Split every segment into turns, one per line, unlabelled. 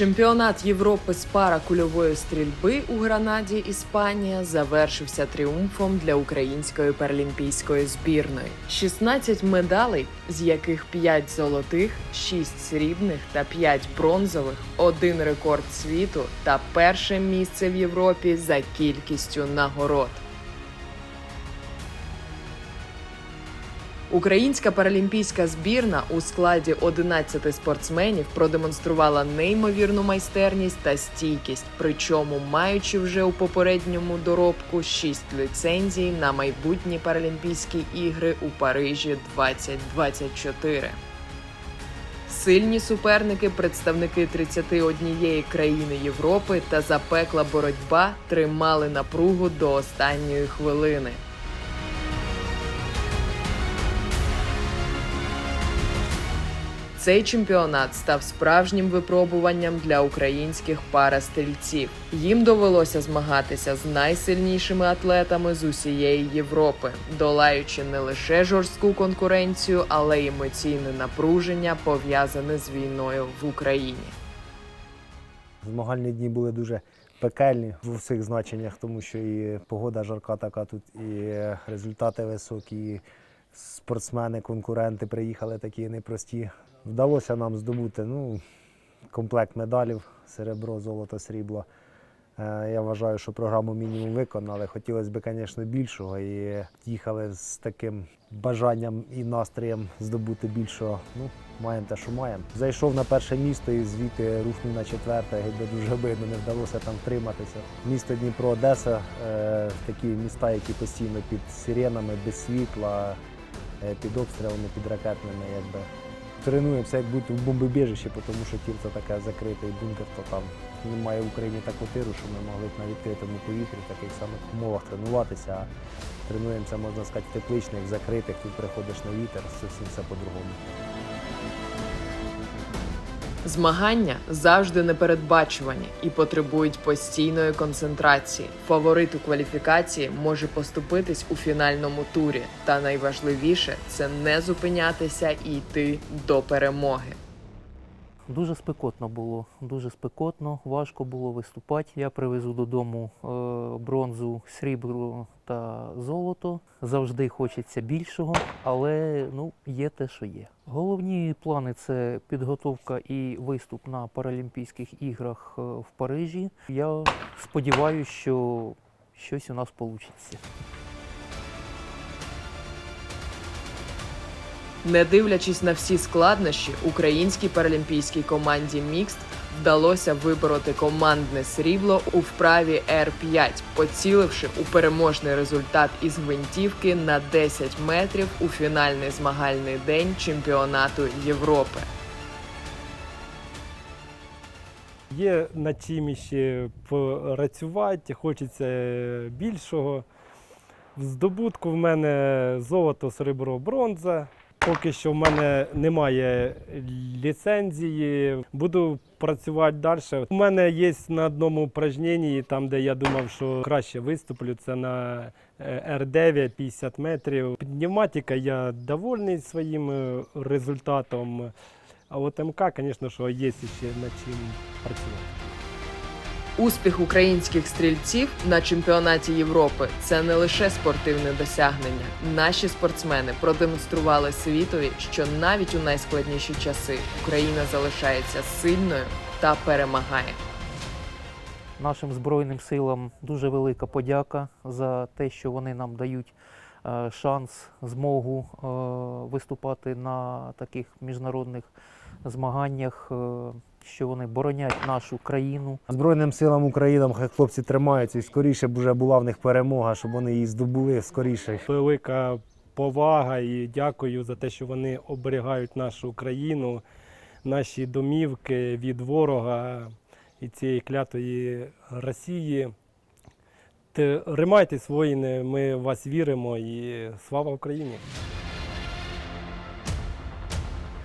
Чемпіонат Європи з паракульової стрільби у Гранаді, Іспанія, завершився тріумфом для української паралімпійської збірної. 16 медалей, з яких 5 золотих, 6 срібних та 5 бронзових, один рекорд світу та перше місце в Європі за кількістю нагород. Українська паралімпійська збірна у складі 11 спортсменів продемонструвала неймовірну майстерність та стійкість, причому маючи вже у попередньому доробку 6 ліцензій на майбутні Паралімпійські ігри у Парижі 2024. Сильні суперники, представники 31 країни Європи та запекла боротьба тримали напругу до останньої хвилини. Цей чемпіонат став справжнім випробуванням для українських парастрільців. Їм довелося змагатися з найсильнішими атлетами з усієї Європи, долаючи не лише жорстку конкуренцію, але й емоційне напруження, пов'язане з війною в Україні.
Змагальні дні були дуже пекельні в усіх значеннях, тому що і погода жарка така тут, і результати високі, спортсмени, конкуренти приїхали такі непрості. Вдалося нам здобути ну, комплект медалів, серебро, золото, срібло. Е, Я вважаю, що програму мінімум виконали. Хотілося б, звісно, більшого. І їхали з таким бажанням і настроєм здобути більшого. Ну, маємо те, що маємо. Зайшов на перше місто і звідти рухнув на четверте, геть дуже обидно, не вдалося там втриматися. Місто Дніпро, Одеса, е, такі міста, які постійно під сиренами, без світла, під обстрілами, під ракетними. Якби. Тренуємося як бути в бомбобіжище, тому що Тірца така і бункер, то там немає в Україні такого тиру, що ми могли б на відкритому повітрі в таких самих умовах тренуватися. А тренуємося, можна сказати, в тепличних, закритих, тут приходиш на вітер, зовсім все по-другому.
Змагання завжди непередбачувані і потребують постійної концентрації. Фаворит у кваліфікації може поступитись у фінальному турі. Та найважливіше це не зупинятися і йти до перемоги.
Дуже спекотно було, дуже спекотно, важко було виступати. Я привезу додому е, бронзу, срібло та золото. Завжди хочеться більшого, але ну, є те, що є. Головні плани це підготовка і виступ на Паралімпійських іграх е, в Парижі. Я сподіваюся, що щось у нас вийде.
Не дивлячись на всі складнощі, українській паралімпійській команді Мікст вдалося вибороти командне срібло у вправі Р5, поціливши у переможний результат із гвинтівки на 10 метрів у фінальний змагальний день чемпіонату Європи.
Є над чим ще працювати, хочеться більшого. В здобутку в мене золото, серебро, бронза. Поки що в мене немає ліцензії. Буду працювати далі. У мене є на одному упражненні, там, де я думав, що краще виступлю, це на е, Р9 50 метрів. Пневматика, я довольний своїм е, результатом. А от МК, звісно, що є ще над чим працювати.
Успіх українських стрільців на чемпіонаті Європи це не лише спортивне досягнення. Наші спортсмени продемонстрували світові, що навіть у найскладніші часи Україна залишається сильною та перемагає.
Нашим Збройним силам дуже велика подяка за те, що вони нам дають е, шанс, змогу е, виступати на таких міжнародних змаганнях, е, що вони боронять нашу країну.
Збройним силам України хай хлопці тримаються і скоріше б вже була в них перемога, щоб вони її здобули скоріше.
Велика повага і дякую за те, що вони оберігають нашу країну, наші домівки від ворога і цієї клятої Росії. Тримайтесь, воїни, ми в вас віримо і слава Україні!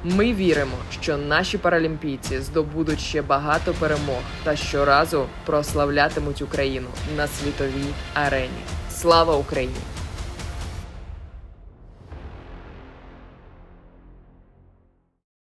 Ми віримо, що наші паралімпійці здобудуть ще багато перемог та щоразу прославлятимуть Україну на світовій арені. Слава Україні!